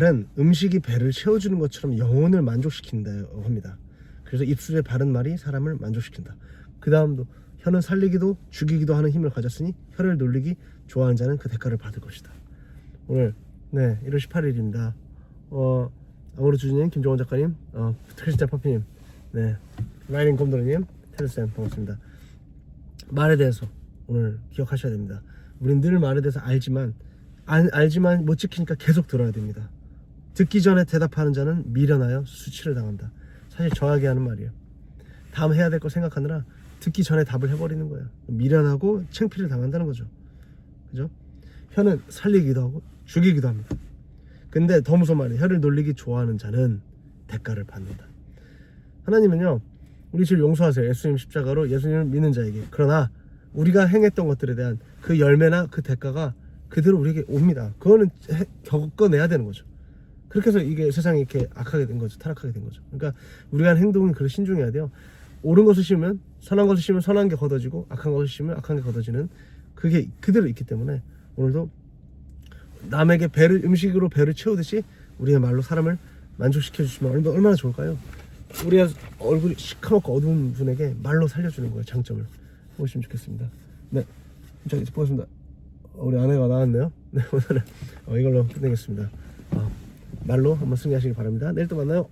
말은 음식이 배를 채워주는 것처럼 영혼을 만족시킨다고 합니다. 그래서 입술에 바른 말이 사람을 만족시킨다. 그 다음도 혀는 살리기도 죽이기도 하는 힘을 가졌으니 혀를 놀리기 좋아하는 자는 그 대가를 받을 것이다. 오늘 네 1월 18일입니다. 어 아우르 주주님, 김종원 작가님, 어 크리스찬 퍼피님, 네 라이린 곰돌이님, 테르쌤 반갑습니다. 말에 대해서 오늘 기억하셔야 됩니다. 우린 늘 말에 대해서 알지만 알, 알지만 못 지키니까 계속 들어야 됩니다. 듣기 전에 대답하는 자는 미련하여 수치를 당한다. 사실 저에게 하는 말이에요. 다음 해야 될 거 생각하느라 듣기 전에 답을 해버리는 거예요. 미련하고 창피를 당한다는 거죠. 그죠? 혀는 살리기도 하고 죽이기도 합니다. 근데 더 무서운 말이에요. 혀를 놀리기 좋아하는 자는 대가를 받는다. 하나님은요, 우리 죄를 용서하세요. 예수님 십자가로 예수님을 믿는 자에게. 그러나 우리가 행했던 것들에 대한 그 열매나 그 대가가 그대로 우리에게 옵니다. 그거는 해- 겪어내야 되는 거죠. 그렇게 해서 이게 세상이 이렇게 악하게 된 거죠. 타락하게 된 거죠. 그러니까 우리가 하는 행동은 그래 신중해야 돼요. 옳은 것을 심으면 선한 것을 심으면 선한 게 걷어지고 악한 것을 심으면 악한 게 걷어지는 그게 그대로 있기 때문에 오늘도 남에게 배를 음식으로 배를 채우듯이 우리의 말로 사람을 만족시켜 주시면 얼마- 얼마나 좋을까요? 우리가 얼굴이 시커멓고 어두운 분에게 말로 살려주는 거예요 장점을 보시면 좋겠습니다. 네, 자 이제 보겠습니다. 우리 아내가 나왔네요. 네 오늘은 어, 이걸로 끝내겠습니다. 어, 말로 한번 승리하시기 바랍니다. 내일 또 만나요.